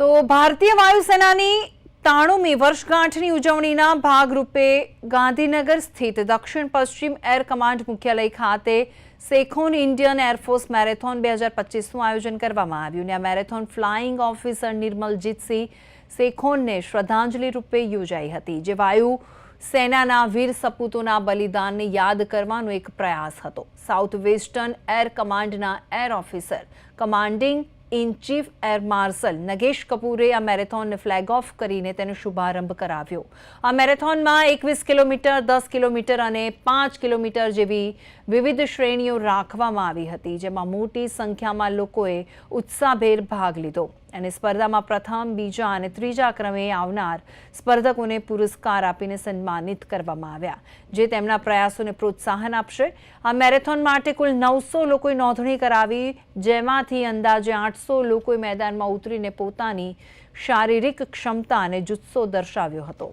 તો ભારતીય વાયુસેનાની ત્રાણુમી વર્ષગાંઠની ઉજવણીના ભાગરૂપે ગાંધીનગર સ્થિત દક્ષિણ પશ્ચિમ એર કમાન્ડ મુખ્યાલય ખાતે સેખોન ઇન્ડિયન એરફોર્સ મેરેથોન બે હજાર પચીસનું આયોજન કરવામાં આવ્યું અને આ મેરેથોન ફ્લાઇંગ ઓફિસર નિર્મલજીતસિંહ સેખોનને શ્રદ્ધાંજલિ રૂપે યોજાઈ હતી, જે વાયુ સેનાના વીર સપૂતોના બલિદાનને યાદ કરવાનો એક પ્રયાસ હતો. સાઉથ વેસ્ટર્ન એર કમાન્ડના air officer commanding in chief air marshal Nagesh કપૂરે આ મેરેથોનને ફ્લેગ ઓફ કરીને તેનો શુભારંભ કરાવ્યો. આ મેરેથોનમાં એકવીસ કિલોમીટર, દસ કિલોમીટર અને પાંચ કિલોમીટર જેવી વિવિધ શ્રેણીઓ રાખવામાં આવી હતી, જેમાં મોટી સંખ્યામાં લોકોએ ઉત્સાહભેર ભાગ લીધો. અને સ્પર્ધામાં પ્રથમ, બીજા અને ત્રીજા ક્રમે આવનાર સ્પર્ધકોને પુરસ્કાર આપીને સન્માનિત કરવામાં આવ્યા, જે તેમના પ્રયાસોને પ્રોત્સાહન આપશે. આ મેરેથોન માટે કુલ નવસો લોકોએ નોંધણી કરાવી, જેમાંથી અંદાજે આઠસો લોકોએ મેદાનમાં ઉતરીને પોતાની શારીરિક ક્ષમતા અને જુસ્સો દર્શાવ્યો હતો.